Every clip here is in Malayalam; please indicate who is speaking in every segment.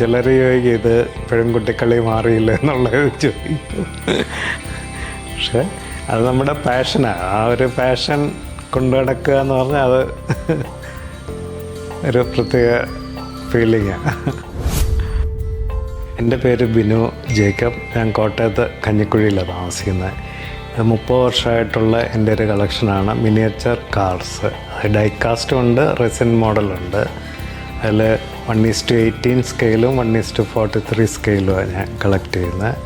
Speaker 1: ചിലർ ചോദിക്കും ഇത് ഇപ്പോഴും കുട്ടിക്കളി മാറിയില്ല എന്നുള്ളത് ചോദിക്കും പക്ഷേ അത് നമ്മുടെ പാഷനാണ് ആ ഒരു പാഷൻ കൊണ്ടു നടക്കുക എന്ന് പറഞ്ഞാൽ അത് ഒരു പ്രത്യേക ഫീലിങ്ങാണ് എന്റെ പേര് ബിനു ജേക്കബ്. ഞാൻ കോട്ടയത്ത് കഞ്ഞിക്കുഴിയിലാണ് താമസിക്കുന്നത് മുപ്പത് വർഷമായിട്ടുള്ള എന്റെ ഒരു കളക്ഷനാണ്. Miniature cars. അത് ഡൈകാസ്റ്റും ഉണ്ട് റെസിൻ മോഡലുണ്ട് അതിൽ one is to eighteen സ്കെയിലും one is to forty three സ്കെയിലുമാണ് ഞാൻ കളക്ട് ചെയ്യുന്നത്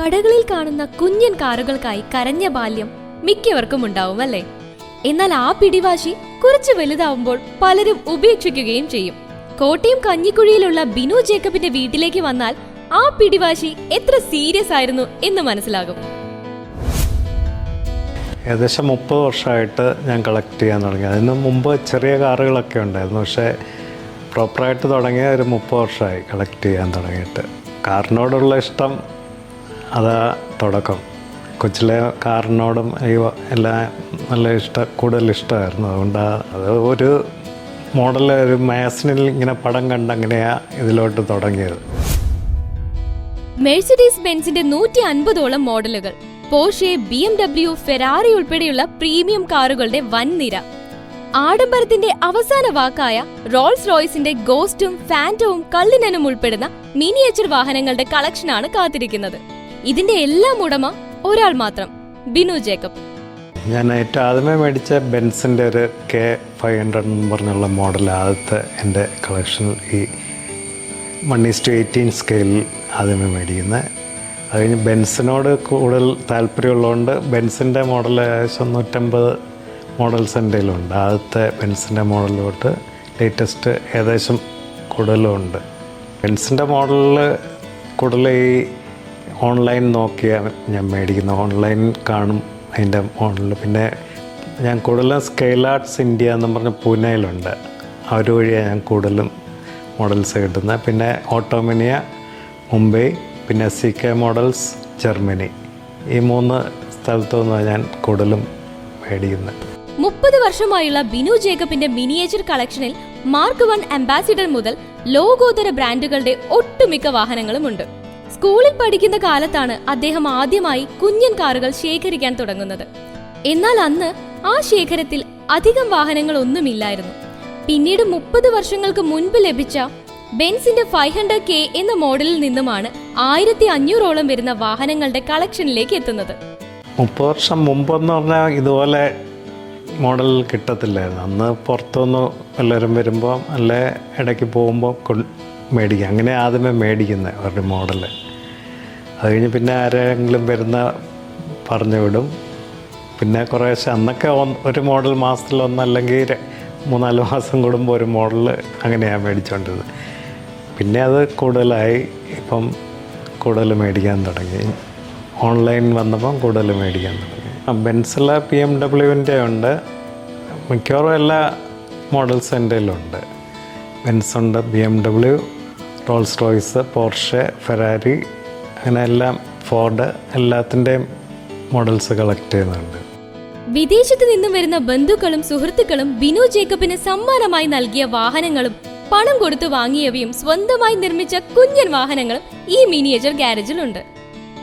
Speaker 2: കടകളിൽ കാണുന്ന കുഞ്ഞൻ കാറുകൾക്കായി കരഞ്ഞ ബാല്യം മിക്കവർക്കും ഉണ്ടാവും അല്ലേ? എന്നാൽ ആ പിടിവാശി കുറച്ച് വലുതാവുമ്പോൾ പലരും ഉപേക്ഷിക്കുകയും ചെയ്യും. കോട്ടയം കഞ്ഞിക്കുഴിയിലുള്ള ബിനു ജേക്കബിന്റെ വീട്ടിലേക്ക് വന്നാൽ ആ പിടിവാശി എത്ര സീരിയസ് ആയിരുന്നു എന്ന് മനസ്സിലാകും.
Speaker 1: ഏകദേശം മുപ്പത് വർഷമായിട്ട് ഞാൻ കളക്ട് ചെയ്യാൻ തുടങ്ങി. അതിന് മുമ്പ് ചെറിയ കാറുകളൊക്കെ ഉണ്ടായിരുന്നു. പക്ഷേ പ്രോപ്പറായിട്ട് തുടങ്ങിയ ഒരു മുപ്പത് വർഷമായി കളക്ട് ചെയ്യാൻ തുടങ്ങിയിട്ട്. കാറിനോടുള്ള ഇഷ്ടം അതാ തുടക്കം. കൊച്ചിലെ കാറിനോടും ഈ എല്ലാം നല്ല ഇഷ്ടം കൂടുതൽ ഇഷ്ടമായിരുന്നു. അതുകൊണ്ട് അത് ഒരു മോഡൽ ഒരു മാസിനിൽ ഇങ്ങനെ പടം കണ്ട് അങ്ങനെയാണ് ഇതിലോട്ട് തുടങ്ങിയത്.
Speaker 2: മെഴ്സിഡീസ് ബെൻസിന്റെ നൂറ്റി അൻപതോളം മോഡലുകൾ Porsche B M W Ferrari ഉൾപ്പെടെയുള്ള പ്രീമിയം കാറുകളുടെ വൻനിര. ആഡംബരത്തിന്റെ അവസാന വാക്കായ റോൾസ് റോയ്സിന്റെ ഗോസ്റ്റും ഫാന്റവും കള്ളിനനും ഉൾപ്പെടുന്ന മിനിയേച്ചർ വാഹനങ്ങളുടെ കളക്ഷനാണ് കാത്തിരിക്കുന്നത്. ഇതിന്റെ എല്ലാം ഉടമ ഒരാൾ മാത്രം ബിനു ജേക്കബ്.
Speaker 1: ഞാൻ ഏറ്റവും ആദ്യമേ മേടിച്ച ബെൻസിന്റെ ഒരു കെ ഫൈവ് ഹൺഡ്രഡ് എന്ന് പറഞ്ഞുള്ള മോഡൽ ആദ്യത്തെ എന്റെ കളക്ഷനിൽ ഈ വൺ ഈസ് ടു എയ്റ്റീൻ സ്കെയിലിൽ ആദ്യമേ മേടിക്കുന്നത്. അത് കഴിഞ്ഞ് ബെൻസിനോട് കൂടുതൽ താല്പര്യമുള്ളതുകൊണ്ട് ബെൻസിന്റെ മോഡൽ ഏകദേശം നൂറ്റമ്പത് മോഡൽസ് എന്റെ ഉണ്ട് ആദ്യത്തെ ബെൻസിന്റെ മോഡലിലോട്ട് ലേറ്റസ്റ്റ് ഏകദേശം കൂടുതലും ഉണ്ട് ബെൻസിന്റെ മോഡലിൽ കൂടുതൽ ഈ ഓൺലൈൻ നോക്കിയാണ് ഞാൻ മേടിക്കുന്നത്. ഓൺലൈൻ കാണും അതിന്റെ മോഡലിൽ. പിന്നെ ഞാൻ കൂടുതലും സ്കെയിൽ ആർട്സ് ഇന്ത്യ എന്ന് പറഞ്ഞ പൂനെയിലുണ്ട്. അവർ വഴിയാണ് ഞാൻ കൂടുതലും മോഡൽസ് കിട്ടുന്നത്. പിന്നെ ഓട്ടോമിനിയ മുംബൈ പിന്നെ സി കെ മോഡൽസ് ജർമ്മനി. ഈ മൂന്ന് സ്ഥലത്തു ഞാൻ കൂടുതലും മേടിക്കുന്നത്.
Speaker 2: മുപ്പത് വർഷമായുള്ള ബിനു ജേക്കബിന്റെ മിനിയേച്ചർ കളക്ഷനിൽ മാർക്ക് വൺ അംബാസിഡർ മുതൽ ലോകോത്തര ബ്രാൻഡുകളുടെ ഒട്ടുമിക്ക വാഹനങ്ങളും ഉണ്ട്. സ്കൂളിൽ പഠിക്കുന്ന കാലത്താണ് അദ്ദേഹം ആദ്യമായി കുഞ്ഞൻ കാറുകൾ ശേഖരിക്കാൻ തുടങ്ങുന്നത്. എന്നാൽ അന്ന് ആ ശേഖരത്തിൽ അധികം വാഹനങ്ങൾ ഒന്നുമില്ലായിരുന്നു പിന്നീട് മുപ്പത് വർഷങ്ങൾക്ക് മുൻപ് ലഭിച്ച ബെൻസിന്റെ ഫൈവ് ഹൺഡ്രഡ് കെ എന്ന മോഡലിൽ നിന്നുമാണ് ആയിരത്തി അഞ്ഞൂറോളം വരുന്ന വാഹനങ്ങളുടെ കളക്ഷനിലേക്ക് എത്തുന്നത്.
Speaker 1: മുപ്പത് വർഷം മുമ്പെന്ന് പറഞ്ഞാൽ ഇതുപോലെ മോഡൽ കിട്ടത്തില്ലായിരുന്നു. അന്ന് പുറത്തുനിന്ന് എല്ലാവരും വരുമ്പോൾ അല്ലെ ഇടയ്ക്ക് പോകുമ്പോൾ മേടിക്കുക അങ്ങനെ ആദ്യമേ മേടിക്കുന്നത് അവരുടെ മോഡൽ അത് കഴിഞ്ഞ് പിന്നെ ആരെങ്കിലും വരുന്ന പറഞ്ഞു വിടും. പിന്നെ കുറേശ്ശെ അന്നൊക്കെ ഒരു മോഡൽ മാസത്തിൽ ഒന്നല്ലെങ്കിൽ മൂന്നാൽ മാസം കൂടുമ്പോൾ ഒരു മോഡൽ അങ്ങനെയാണ് മേടിച്ചുകൊണ്ടിരുന്നത് പിന്നെ അത് കൂടുതലായി ഇപ്പം കൂടുതൽ മേടിക്കാൻ തുടങ്ങി. ഓൺലൈൻ വന്നപ്പം കൂടുതൽ മേടിക്കാൻ തുടങ്ങി. ബെൻസില പി എം ഡബ്ല്യുവിന്റെ ഉണ്ട്. മിക്കവാറും എല്ലാ മോഡൽസ് എന്റെ ഉണ്ട് B M W Rolls Royce Porsche Ferrari അങ്ങനെ എല്ലാം ഫോർഡ് എല്ലാത്തിന്റെയും മോഡൽസ് കളക്ട് ചെയ്യുന്നുണ്ട്.
Speaker 2: വിദേശത്ത് നിന്നും വരുന്ന ബന്ധുക്കളും സുഹൃത്തുക്കളും ബിനു ജേക്കബിന് സമ്മാനമായി നൽകിയ വാഹനങ്ങളും പണം കൊടുത്തു വാങ്ങിയവയും സ്വന്തമായി നിർമ്മിച്ച കുഞ്ഞൻ വാഹനങ്ങളും ഈ മിനിയേച്ചർ ഗാരേജിലുണ്ട്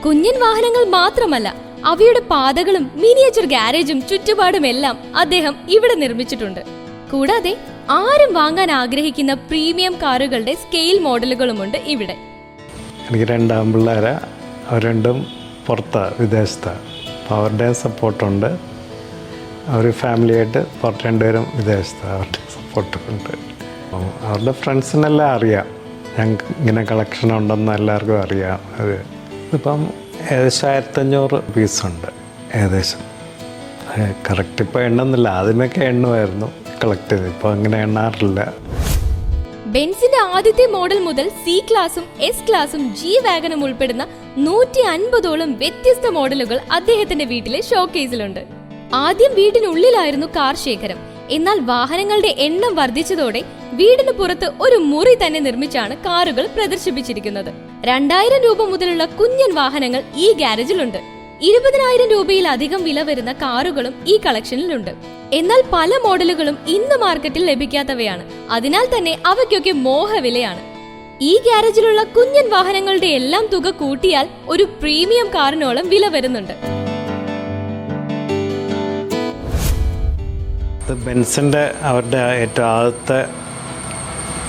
Speaker 2: കുഞ്ഞൻ വാഹനങ്ങൾ മാത്രമല്ല അവയുടെ പാതകളും മിനിയേച്ചർ ഗാരേജും ചുറ്റുപാടും എല്ലാം അദ്ദേഹം ഇവിടെ നിർമ്മിച്ചിട്ടുണ്ട്. കൂടാതെ ആരും വാങ്ങാൻ ആഗ്രഹിക്കുന്ന പ്രീമിയം കാറുകളുടെ സ്കെയിൽ മോഡലുകളുമുണ്ട് ഇവിടെ.
Speaker 1: എനിക്ക് രണ്ടാം പിള്ളേരെ അവർ രണ്ടും പുറത്താണ് വിദേശത്താണ് അവരുടെ സപ്പോർട്ടുണ്ട് അവർ ഫാമിലിയായിട്ട് രണ്ടുപേരും വിദേശത്താണ് അവരുടെ സപ്പോർട്ടുണ്ട് അപ്പം അവരുടെ ഫ്രണ്ട്സിനെല്ലാം അറിയാം. ഞങ്ങൾക്ക് ഇങ്ങനെ കളക്ഷൻ ഉണ്ടെന്ന് എല്ലാവർക്കും അറിയാം. അത് ഇപ്പം ഏകദേശം ആയിരത്തഞ്ഞൂറ് പീസുണ്ട് ഏകദേശം. കറക്റ്റ് ഇപ്പോൾ എണ്ണുന്നില്ല ആദ്യമൊക്കെ എണ്ണുമായിരുന്നു കളക്ട് ചെയ്ത് ഇപ്പോൾ അങ്ങനെ എണ്ണാറില്ല.
Speaker 2: ബെൻസിന്റെ ആദ്യത്തെ മോഡൽ മുതൽ സി ക്ലാസും എസ് ക്ലാസും ജി വാഗനും ഉൾപ്പെടുന്ന നൂറ്റി അൻപതോളം വ്യത്യസ്ത മോഡലുകൾ അദ്ദേഹത്തിന്റെ വീട്ടിലെ ഷോക്കേസിലുണ്ട് ആദ്യം വീടിനുള്ളിലായിരുന്നു കാർ ശേഖരം. എന്നാൽ വാഹനങ്ങളുടെ എണ്ണം വർദ്ധിച്ചതോടെ വീടിന് പുറത്ത് ഒരു മുറി തന്നെ നിർമ്മിച്ചാണ് കാറുകൾ പ്രദർശിപ്പിച്ചിരിക്കുന്നത്. രണ്ടായിരം രൂപ മുതലുള്ള കുഞ്ഞൻ വാഹനങ്ങൾ ഈ ഗാരേജിലുണ്ട്. ഇരുപതിനായിരം രൂപയിലധികം വില വരുന്ന കാറുകളും ഈ കളക്ഷനിലുണ്ട്. എന്നാൽ പല മോഡലുകളും ഇന്ന് മാർക്കറ്റിൽ ലഭിക്കാത്തവയാണ്. അതിനാൽ തന്നെ അവയ്ക്കൊക്കെ മോഹവിലയാണ്. ഈ ഗ്യാരേജിലുള്ള കുഞ്ഞൻ വാഹനങ്ങളുടെ എല്ലാം തുക കൂട്ടിയാൽ ഒരു പ്രീമിയം കാറിനോളം വില വരുന്നുണ്ട്.
Speaker 1: ഇത് ബെൻസിന്റെ അവരുടെ ഏറ്റവും ആദ്യത്തെ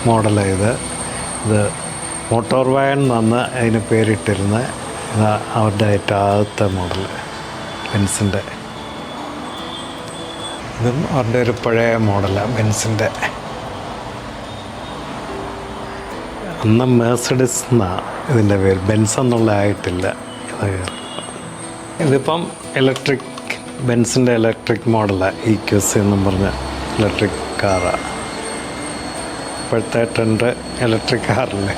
Speaker 1: മോഡലാണ് ഇത്. ഇത് മോട്ടോർ വാൻ എന്നാണ് അതിന് പേരിട്ടിരുന്നത് ഇത് അവരുടെ ഏറ്റവും ആദ്യത്തെ മോഡൽ ബെൻസിന്റെ. ഇതും അവരുടെ ഒരു പഴയ മോഡലാണ് ബെൻസിന്റെ. അന്ന് മേഴ്സഡിസ് എന്നാണ് ഇതിന്റെ പേര്. ബെൻസ് എന്നുള്ള ആയിട്ടില്ല ഇത് ഇതിപ്പം ഇലക്ട്രിക് ബെൻസിന്റെ ഇലക്ട്രിക് മോഡലാണ് ഇ ക്യൂസ് എന്നും പറഞ്ഞ ഇലക്ട്രിക് കാറാണ് ഇപ്പോഴത്തെ ട്രെൻഡ് ഇലക്ട്രിക് കാറല്ലേ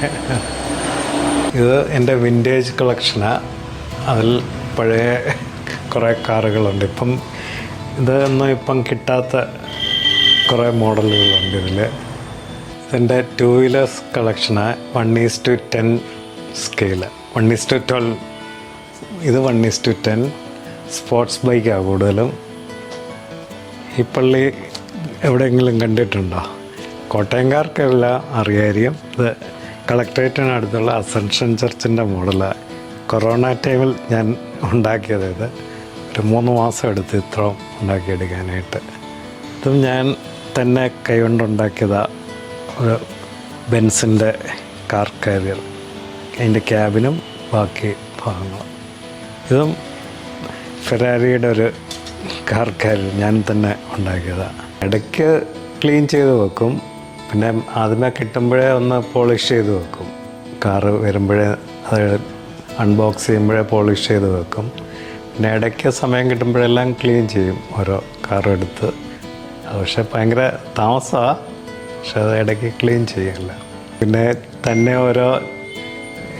Speaker 1: ഇത് എന്റെ വിന്റേജ് കളക്ഷനാണ് അതിൽ പഴയ കുറേ കാറുകളുണ്ട്. ഇപ്പം ഇതൊന്നും ഇപ്പം കിട്ടാത്ത കുറേ മോഡലുകളുണ്ട് ഇതിൽ ഇതെന്റെ ടു വീലേഴ്സ് കളക്ഷനാണ് one is to ten scale one is to twelve ഇത് one is to ten sports ബൈക്കാണ് കൂടുതലും. ഈ പള്ളി എവിടെയെങ്കിലും കണ്ടിട്ടുണ്ടോ? കോട്ടയംകാർക്കെല്ലാം അറിയായിരിക്കും. ഇത് കളക്ട്രേറ്റിനടുത്തുള്ള അസൻഷൻ ചർച്ചിന്റെ മോഡലാണ് കൊറോണ ടൈമിൽ ഞാൻ ഉണ്ടാക്കിയത് ഇത്. ഒരു മൂന്ന് മാസം എടുത്ത് ഇത്രയും ഉണ്ടാക്കിയെടുക്കാനായിട്ട്. ഇതും ഞാൻ തന്നെ കൈകൊണ്ടുണ്ടാക്കിയതാണ് ഒരു ബെൻസിന്റെ കാർ കാരിയർ. അതിന്റെ ക്യാബിനും ബാക്കി ഭാഗങ്ങളും. ഇതും ഫെറാരിയുടെ ഒരു കാർ കാര് ഞാൻ തന്നെ ഉണ്ടാക്കിയതാണ് ഇടയ്ക്ക് ക്ലീൻ ചെയ്ത് വെക്കും. പിന്നെ ആദ്യമേ കിട്ടുമ്പോഴേ ഒന്ന് പോളിഷ് ചെയ്ത് വെക്കും. കാറ് വരുമ്പോഴേ അത് അൺബോക്സ് ചെയ്യുമ്പോഴേ പോളിഷ് ചെയ്ത് വെക്കും. പിന്നെ ഇടയ്ക്ക് സമയം കിട്ടുമ്പോഴെല്ലാം ക്ലീൻ ചെയ്യും ഓരോ കാറും എടുത്ത്. പക്ഷേ ഭയങ്കര താമസമാണ് പക്ഷെ അത് ഇടയ്ക്ക് ക്ലീൻ ചെയ്യല്ല. പിന്നെ തന്നെ ഓരോ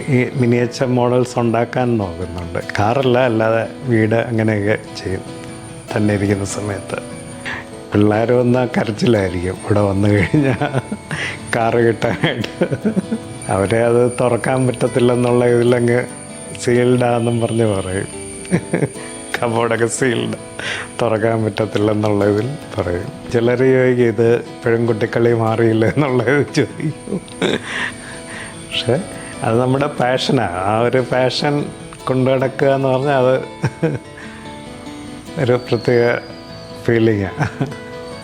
Speaker 1: ഈ മിനിയേച്ചർ മോഡൽസ് ഉണ്ടാക്കാൻ നോക്കുന്നുണ്ട്. കാറല്ല അല്ലാതെ വീട് അങ്ങനെയൊക്കെ ചെയ്യും. തന്നെ ഇരിക്കുന്ന സമയത്ത്. പിള്ളേർ വന്നാൽ കരച്ചിലായിരിക്കും. ഇവിടെ വന്നു കഴിഞ്ഞാൽ കാറ് കിട്ടാനായിട്ട്. അവരെ അത് തുറക്കാൻ പറ്റത്തില്ലെന്നുള്ള ഇതിലങ്ങ് സീൽഡാന്നും പറഞ്ഞ് പറയും. കബോർഡൊക്കെ സീൽഡ് തുറക്കാൻ പറ്റത്തില്ലെന്നുള്ള ഇതിൽ പറയും. ചിലർ ചോദിക്കും ഇത് ഇപ്പോഴും കുട്ടിക്കളി മാറിയില്ല? എന്നുള്ളത് ചോദിക്കും. പക്ഷെ അത് നമ്മുടെ പാഷനാണ് ആ. ഒരു പാഷൻ കൊണ്ടു നടക്കുക എന്ന് പറഞ്ഞാൽ അത് ഒരു പ്രത്യേക ഫീലിങ്ങാണ്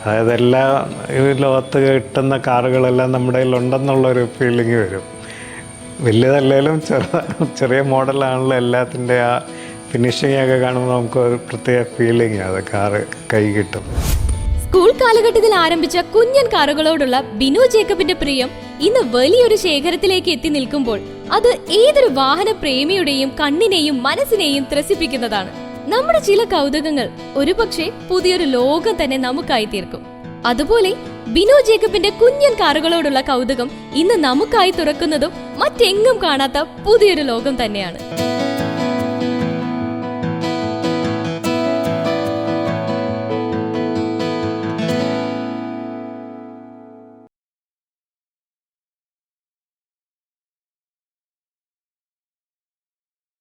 Speaker 1: അതായത് എല്ലാ ഈ ലോകത്ത് കിട്ടുന്ന കാറുകളെല്ലാം നമ്മുടെ കയ്യിലുണ്ടെന്നുള്ളൊരു ഫീലിംഗ് വരും. വലിയതല്ലേലും ചെറു ചെറിയ മോഡലാണല്ലോ എല്ലാത്തിന്റെ ആ ഫിനിഷിംഗ് ഒക്കെ കാണുമ്പോൾ നമുക്ക് ഒരു പ്രത്യേക ഫീലിംഗ് അത് കാറ് കൈ കിട്ടും.
Speaker 2: സ്കൂൾ കാലഘട്ടത്തിൽ ആരംഭിച്ച കുഞ്ഞൻ കാറുകളോടുള്ള ബിനു ജേക്കബിന്റെ പ്രിയം ഇന്ന് വലിയൊരു ശേഖരത്തിലേക്ക് എത്തി നിൽക്കുമ്പോൾ അത് ഏതൊരു വാഹന പ്രേമിയുടെയും കണ്ണിനെയും മനസ്സിനെയും ത്രസിപ്പിക്കുന്നതാണ്. നമ്മുടെ ചില കൗതുകങ്ങൾ ഒരുപക്ഷെ പുതിയൊരു ലോകം തന്നെ നമുക്കായി തീർക്കും. അതുപോലെ ബിനു ജേക്കബിന്റെ കുഞ്ഞൻ കാറുകളോടുള്ള കൗതുകം ഇന്ന് നമുക്കായി തുറക്കുന്നതും മറ്റെങ്ങും കാണാത്ത പുതിയൊരു ലോകം തന്നെയാണ്.